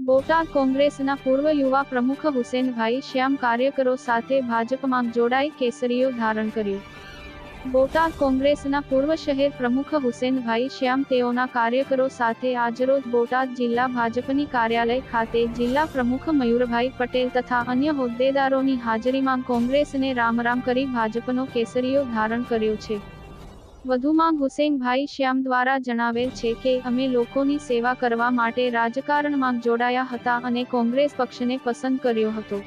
બોટાદ કોંગ્રેસના પૂર્વ યુવા પ્રમુખ હુસેનભાઈ શ્યામ કાર્યકરો સાથે ભાજપમાં જોડાઈ કેસરીઓ ધારણ કર્યું. બોટાદ કોંગ્રેસના પૂર્વ શહેર પ્રમુખ હુસેનભાઈ શ્યામ તેઓના કાર્યકરો સાથે આજરોજ બોટાદ જિલ્લા ભાજપની કાર્યાલય ખાતે જિલ્લા પ્રમુખ મયુરભાઈ પટેલ તથા અન્ય હોદ્દેદારોની હાજરીમાં કોંગ્રેસને રામ રામ કરી ભાજપનો કેસરીઓ ધારણ કર્યો છે. વધુમાં હુસેનભાઈ શ્યામ દ્વારા જણાવેલ છે કે, અમે લોકોની સેવા કરવા માટે રાજકારણમાં જોડાયા હતા અને કોંગ્રેસ પક્ષને પસંદ કર્યો હતો.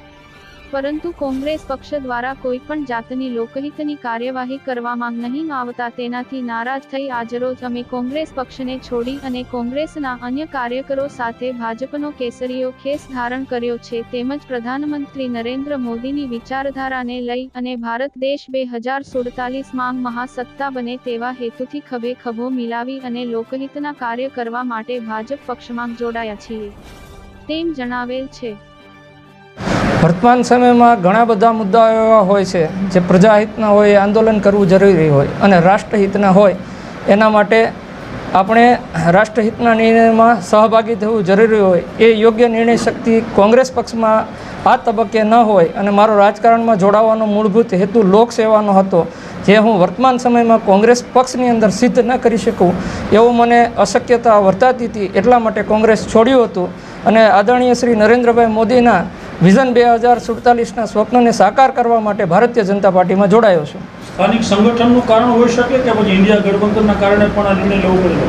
પરંતુ કોંગ્રેસ પક્ષ દ્વારા કોઈ પણ જાતની લોકહિતની કાર્યવાહી કરવામાં નહીં આવતા તેનાથી નારાજ થઈ આજરોજ અમે કોંગ્રેસ પક્ષને છોડી અને કોંગ્રેસના અન્ય કાર્યકરો સાથે ભાજપનો કેસરીઓ ખેસ ધારણ કર્યો છે તેમજ પ્રધાનમંત્રી નરેન્દ્ર મોદીની વિચારધારાને લઈ અને ભારત દેશ બે હજાર સુડતાલીસમાં મહાસત્તા બને તેવા હેતુથી ખભે ખભો મિલાવી અને લોકહિતના કાર્ય કરવા માટે ભાજપ પક્ષમાં જોડાયા છીએ. તેમ જણાવેલ છે. વર્તમાન સમયમાં ઘણા બધા મુદ્દાઓ એવા હોય છે જે પ્રજાહિતના હોય, એ આંદોલન કરવું જરૂરી હોય અને રાષ્ટ્રહિતના હોય, એના માટે આપણે રાષ્ટ્રહિતના નિર્ણયમાં સહભાગી થવું જરૂરી હોય. એ યોગ્ય નિર્ણય શક્તિ કોંગ્રેસ પક્ષમાં આ તબક્કે ન હોય અને મારો રાજકારણમાં જોડાવાનો મૂળભૂત હેતુ લોકસેવાનો હતો, જે હું વર્તમાન સમયમાં કોંગ્રેસ પક્ષની અંદર સિદ્ધ ન કરી શકું, એવું મને અશક્યતા વર્તાતી હતી. એટલા માટે કોંગ્રેસ છોડ્યું હતું અને આદરણીય શ્રી નરેન્દ્રભાઈ મોદીના વિઝન બે હજાર સુડતાલીસના સ્વપ્નને સાકાર કરવા માટે ભારતીય જનતા પાર્ટીમાં જોડાયો છું. સ્થાનિક સંગઠનનું કારણ હોઈ શકે કે પછી ઇન્ડિયા ગઠબંધનના કારણે પણ આ નિર્ણય લેવો પડ્યો?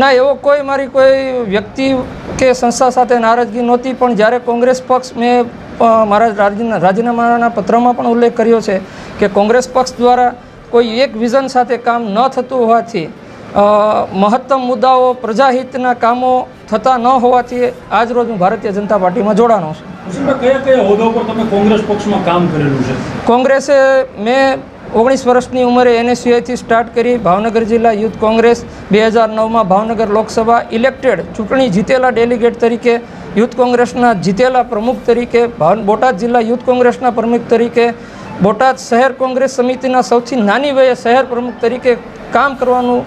ના એવો કોઈ મારી કોઈ વ્યક્તિ કે સંસ્થા સાથે નારાજગી નહોતી પણ જ્યારે કોંગ્રેસ પક્ષ મેં મારા રાજીના રાજીનામાના પત્રમાં પણ ઉલ્લેખ કર્યો છે કે કોંગ્રેસ પક્ષ દ્વારા કોઈ એક વિઝન સાથે કામ ન થતું હોવાથી મહત્તમ મુદ્દાઓ પ્રજાહિતના કામો થતા ન હોવાથી આજ રોજ હું ભારતીય જનતા પાર્ટીમાં જોડાનો છું. કોંગ્રેસે મેં ઓગણીસ વર્ષની ઉંમરે એનએસયુઆઈથી સ્ટાર્ટ કરી ભાવનગર જિલ્લા યુથ કોંગ્રેસ બે હજાર નવમાં ભાવનગર લોકસભા ઇલેક્ટેડ ચૂંટણી જીતેલા ડેલિગેટ તરીકે, યુથ કોંગ્રેસના જીતેલા પ્રમુખ તરીકે બોટાદ જિલ્લા યુથ કોંગ્રેસના પ્રમુખ તરીકે, બોટાદ શહેર કોંગ્રેસ સમિતિના સૌથી નાની વયે શહેર પ્રમુખ તરીકે કામ કરવાનું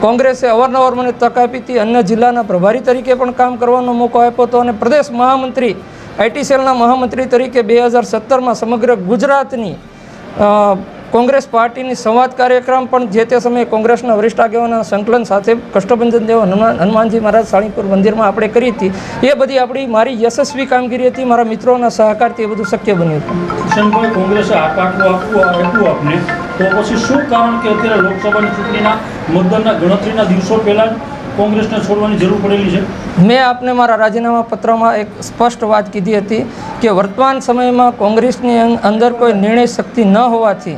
કોંગ્રેસે અવારનવાર મને તક આપી હતી. અન્ય જિલ્લાના પ્રભારી તરીકે પણ કામ કરવાનો મોકો આપ્યો હતો અને પ્રદેશ મહામંત્રી આઈટી સેલના મહામંત્રી તરીકે બે હજાર સત્તરમાં સમગ્ર ગુજરાતની કોંગ્રેસ પાર્ટીની સંવાદ કાર્યક્રમ પણ જે તે સમયે કોંગ્રેસના વરિષ્ઠ આગેવાના સંકલન સાથે કષ્ટભંજન દેવ હનુમાન હનુમાનજી મહારાજ સાણીપુર મંદિરમાં આપણે કરી હતી. એ બધી આપણી મારી યશસ્વી કામગીરી હતી, મારા મિત્રોના સહકારથી એ બધું શક્ય બન્યું હતું. કોંગ્રેસે આપને. તો પછી શું કારણ કે અત્યારે લોકસભાની ચૂંટણીના મતદાનના ગણતરીના દિવસો પહેલાં કોંગ્રેસને છોડવાની જરૂર પડેલી છે? મેં આપને મારા રાજીનામા પત્રમાં એક સ્પષ્ટ વાત કીધી હતી કે વર્તમાન સમયમાં કોંગ્રેસની અંદર કોઈ નિર્ણય શક્તિ ન હોવાથી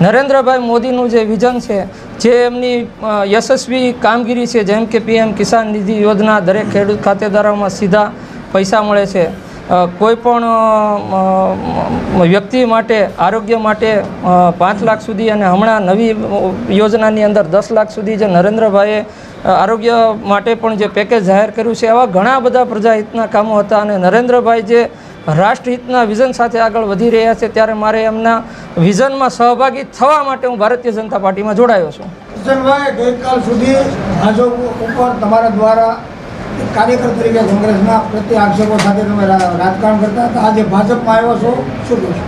નરેન્દ્રભાઈ મોદીનું જે વિઝન છે જે એમની યશસ્વી કામગીરી છે જેમ કે પીએમ કિસાન નિધિ યોજના દરેક ખેડૂત ખાતેદારોમાં સીધા પૈસા મળે છે અ, કોઈ પણ અ, અ, વ્યક્તિ માટે આરોગ્ય માટે પાંચ લાખ સુધી અને હમણાં નવી યોજનાની અંદર દસ લાખ સુધી જે નરેન્દ્રભાઈએ આરોગ્ય માટે પણ જે પેકેજ જાહેર કર્યું છે એવા ઘણા બધા પ્રજાહિતના કામો હતા અને નરેન્દ્રભાઈ જે રાષ્ટ્રહિતના વિઝન સાથે આગળ વધી રહ્યા છે, ત્યારે મારે એમના વિઝનમાં સહભાગી થવા માટે હું ભારતીય જનતા પાર્ટીમાં જોડાયો છું. કિશનભાઈ, ગઈકાલ સુધી ભાજપ ઉપર તમારા દ્વારા કાર્યકર તરીકે કોંગ્રેસના પ્રત્યે આક્ષેપો સાથે તમે રાજકારણ કરતા હતા. આજે ભાજપમાં આવ્યો છો, શું કહેશો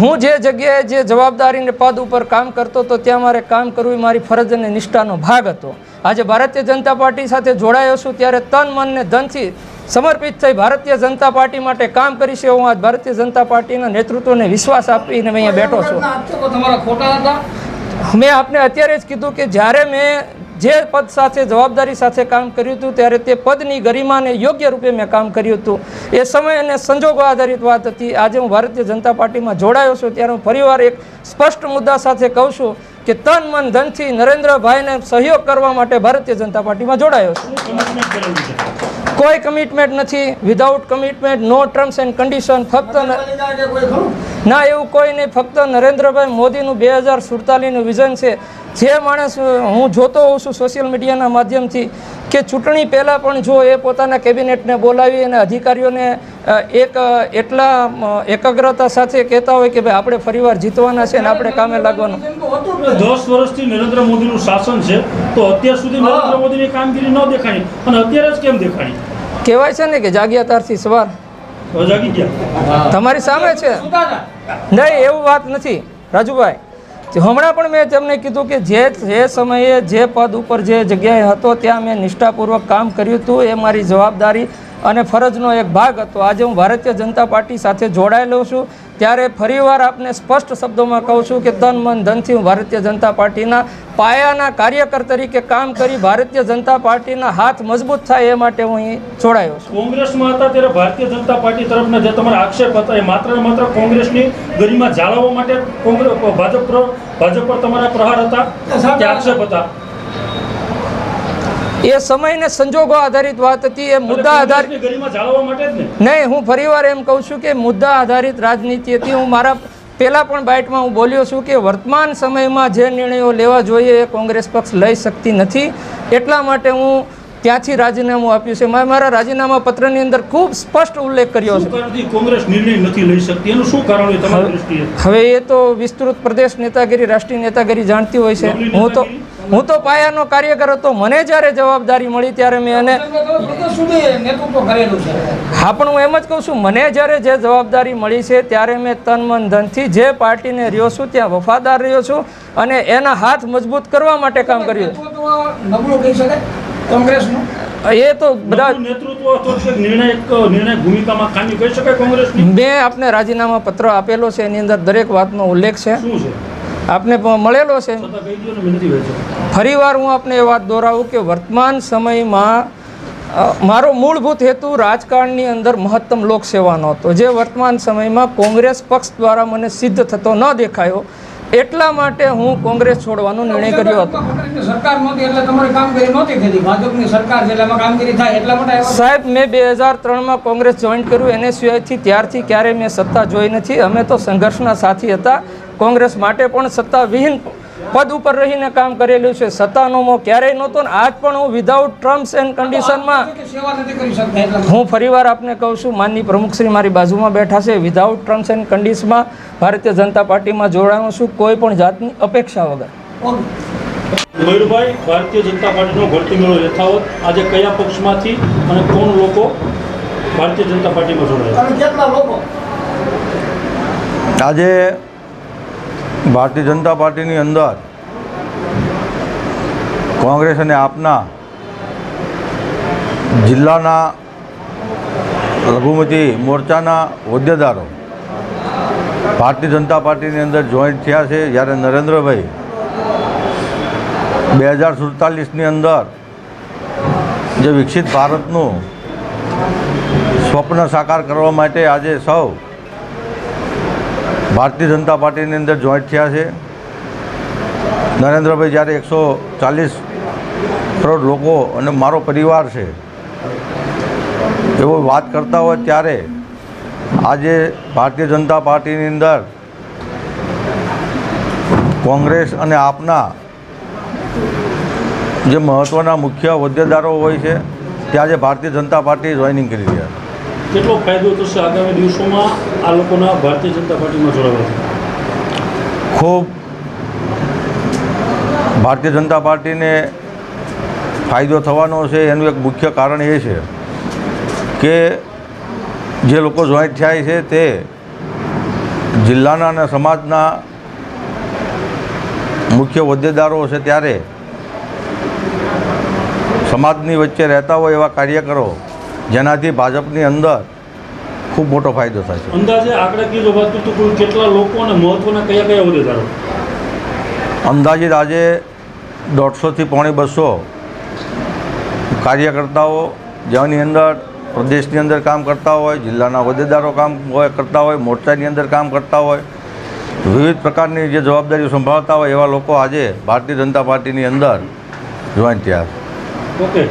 હું જે જગ્યાએ જે જવાબદારીને પદ ઉપર કામ કરતો હતો ત્યાં મારે કામ કરવું એ મારી ફરજ અને નિષ્ઠાનો ભાગ હતો. આજે ભારતીય જનતા પાર્ટી સાથે જોડાયો છું ત્યારે તન મન ને ધનથી સમર્પિત થઈ ભારતીય જનતા પાર્ટી માટે કામ કરીશ એવું આજ ભારતીય જનતા પાર્ટીના નેતૃત્વને વિશ્વાસ આપીને મેં અહીંયા બેઠો છું. મેં આપને અત્યારે જ કીધું કે જ્યારે મેં જે પદ સાથે જવાબદારી સાથે કામ કર્યું હતું ત્યારે તે પદની ગરિમાને યોગ્ય રૂપે મેં કામ કર્યું હતું. એ સમય અને સંજોગો આધારિત વાત હતી. આજે હું ભારતીય જનતા પાર્ટીમાં જોડાયો છું. ત્યારે હું ફરીવાર એક સ્પષ્ટ મુદ્દા સાથે કહું છું કે તન મન ધનથી નરેન્દ્રભાઈને સહયોગ કરવા માટે ભારતીય જનતા પાર્ટીમાં જોડાયો છું. કોઈ કમિટમેન્ટ નથી. Without commitment no terms and condition ફક્ત ના એવું કોઈ નહીં. ફક્ત નરેન્દ્રભાઈ મોદીનું બે હજાર સુડતાલીસનું વિઝન છે. જે માણસ હું જોતો હોઉં છું સોશિયલ મીડિયાના માધ્યમથી કે ચૂંટણી પહેલાં પણ જો એ પોતાના કેબિનેટને બોલાવી અને અધિકારીઓને એક એટલા એકાગ્રતા સાથે કહેતા હોય કે ભાઈ આપણે ફરીવાર જીતવાના છે અને આપણે કામે લાગવાનું. દસ વર્ષથી નરેન્દ્ર મોદીનું શાસન છે તો અત્યાર સુધી નરેન્દ્ર મોદીની કામગીરી ન દેખાણી. અને અત્યારે જ કેમ દેખાણી? કહેવાય છે ને કે જાગ્યા તારથી સવાર. જાગી ગયા. તમારી સામે છે? નહીં એવું વાત નથી. રાજુભાઈ હમણાં પણ મેં તમને કીધું કે જે જે સમયે જે પદ ઉપર જે જગ્યાએ હતો, ત્યાં મેં નિષ્ઠાપૂર્વક કામ કર્યું હતું, એ મારી જવાબદારી અને ફરજનો એક ભાગ હતો. આજે હું ભારતીય જનતા પાર્ટી સાથે જોડાયેલો છું. ત્યારે ફરીવાર આપને સ્પષ્ટ શબ્દોમાં કહું છું કે તન મન ધનથી હું ભારતીય જનતા પાર્ટીના પાયાના કાર્યકર તરીકે કામ કરી ભારતીય જનતા પાર્ટીના હાથ મજબૂત થાય એ માટે હું અહીં જોડાયો છું. કોંગ્રેસમાં હતા ત્યારે ભારતીય જનતા પાર્ટી તરફના જે તમારા આક્ષેપ હતા એ માત્ર ને માત્ર કોંગ્રેસની ગરિમા જાળવવા માટે કોંગ્રેસ ભાજપ પર ભાજપ પર તમારા પ્રહાર હતા? કે આક્ષેપ હતા? એ સમયને સંજોગો આધારિત વાત હતી એ મુદ્દા આધારિત ને? નહીં હું ફરીવાર એમ કહું છું કે મુદ્દા આધારિત રાજનીતિ હતી. હું મારા પહેલાં પણ બાઇટમાં હું બોલ્યો છું કે વર્તમાન સમયમાં જે નિર્ણયો લેવા જોઈએ એ કોંગ્રેસ પક્ષ લઈ શકતી નથી. એટલા માટે હું ત્યાંથી રાજીનામું આપ્યું છે. મેં મારા રાજીનામા પત્રની અંદર ખૂબ સ્પષ્ટ ઉલ્લેખ કર્યો છે. કોંગ્રેસ નિર્ણય નથી લઈ શકતી? એનું શું કારણ હોય તમારી દૃષ્ટિએ હવે એ તો વિસ્તૃત પ્રદેશ નેતાગીરી રાષ્ટ્રીય નેતાગીરી જાણતી હોય છે. હું તો હું તો પાયાનો કાર્યકર હતો. મને જ્યારે જવાબદારી મળી ત્યારે મેં એને હા પણ હું એમ જ કહું છું મને જ્યારે જે જવાબદારી મળી છે ત્યારે મેં તન મન ધનથી જે પાર્ટીને રહ્યો છું ત્યાં વફાદાર રહ્યો છું અને એના હાથ મજબૂત કરવા માટે કામ કર્યું. નેતૃત્વ નબળું કહી શકાય કોંગ્રેસનું? એ તો બધા મેં આપને રાજીનામા પત્ર આપેલો છે એની અંદર દરેક વાતનો ઉલ્લેખ છે? આપને મળેલો છે? ફરીવાર હું આપને એ વાત દોહરાવું કે વર્તમાન સમયમાં મારો મૂળભૂત હેતુ રાજકારણની અંદર મહત્તમ લોકસેવાનો હતો. જે વર્તમાન સમયમાં કોંગ્રેસ પક્ષ દ્વારા મને સિદ્ધ થતો ન દેખાયો એટલા માટે હું કોંગ્રેસ છોડવાનો નિર્ણય કર્યો હતો. સાહેબ મેં બે હજાર ત્રણમાં કોંગ્રેસ જોઈન કર્યું એને સિવાયથી ત્યારથી ક્યારેય મેં સત્તા જોઈ નથી. અમે તો સંઘર્ષના સાથી હતા. કોંગ્રેસ માટે પણ સત્તા વિહીન પદ ઉપર રહીને કામ કરેલું છે. સત્તાનો મો ક્યારેય નહોતો ને આજ પણ હું વિધાઉટ ટર્મ્સ એન્ડ કન્ડિશનમાં કે સેવા નથી કરી શકતા એટલા માટે. હું ફરીવાર આપને કહું છું માનની પ્રમુખશ્રી મારી બાજુમાં બેઠા છે. વિધાઉટ ટર્મ્સ એન્ડ કન્ડિશનમાં ભારતીય જનતા પાર્ટીમાં જોડાણો છું. કોઈ પણ જાતની અપેક્ષા વગર. મયુરભાઈ ભારતીય જનતા પાર્ટીનો ભરતી મેળો યથાવત. આજે કયા પક્ષમાંથી અને કોણ લોકો ભારતીય જનતા પાર્ટીમાં જોડાયા? કેટલા લોકો? આજે ભારતીય જનતા પાર્ટીની અંદર કોંગ્રેસ અને આપના જિલ્લાના લઘુમતી મોરચાના હોદ્દેદારો ભારતીય જનતા પાર્ટીની અંદર જોઈન્ટ થયા છે. જ્યારે નરેન્દ્રભાઈ બે હજાર સુડતાલીસની અંદર જે વિકસિત ભારતનું સ્વપ્ન સાકાર કરવા માટે આજે સૌ ભારતીય જનતા પાર્ટીની અંદર જોઈન્ટ થયા છે. નરેન્દ્રભાઈ, જ્યારે એકસો ચાલીસ કરોડ લોકો અને મારો પરિવાર છે, એવો વાત કરતા હોય ત્યારે આજે ભારતીય જનતા પાર્ટીની અંદર કોંગ્રેસ અને આપના જે મહત્ત્વના મુખ્ય હોદ્દેદારો હોય છે, તે આજે ભારતીય જનતા પાર્ટી જોઈનિંગ કરી રહ્યા છે. કેટલો ફાયદો થશે આગામી દિવસોમાં આ લોકોના ભારતીય જનતા પાર્ટીમાં જોડાવાથી ખૂબ ભારતીય જનતા પાર્ટીને ફાયદો થવાનો છે, એનું એક મુખ્ય કારણ એ છે કે જે લોકો જોઈન્ટ થયા છે તે જિલ્લાના અને સમાજના મુખ્ય હોદ્દેદારો છે ત્યારે સમાજની વચ્ચે રહેતા હોય એવા કાર્યકરો જેનાથી ભાજપની અંદર ખૂબ મોટો ફાયદો થાય છે. અંદાજે આંકડાકીય વાત તો કુલ કેટલા લોકો અને મહત્વના કયા કયા હોદ્દેદારો અંદાજિત આજે દોઢસોથી પોણી બસો કાર્યકર્તાઓ જેની અંદર પ્રદેશની અંદર કામ કરતા હોય જિલ્લાના હોદ્દેદારો કામ હોય કરતા હોય મોરચાની અંદર કામ કરતા હોય વિવિધ પ્રકારની જે જવાબદારીઓ સંભાળતા હોય એવા લોકો આજે ભારતીય જનતા પાર્ટીની અંદર જોઈન થયા ઓકે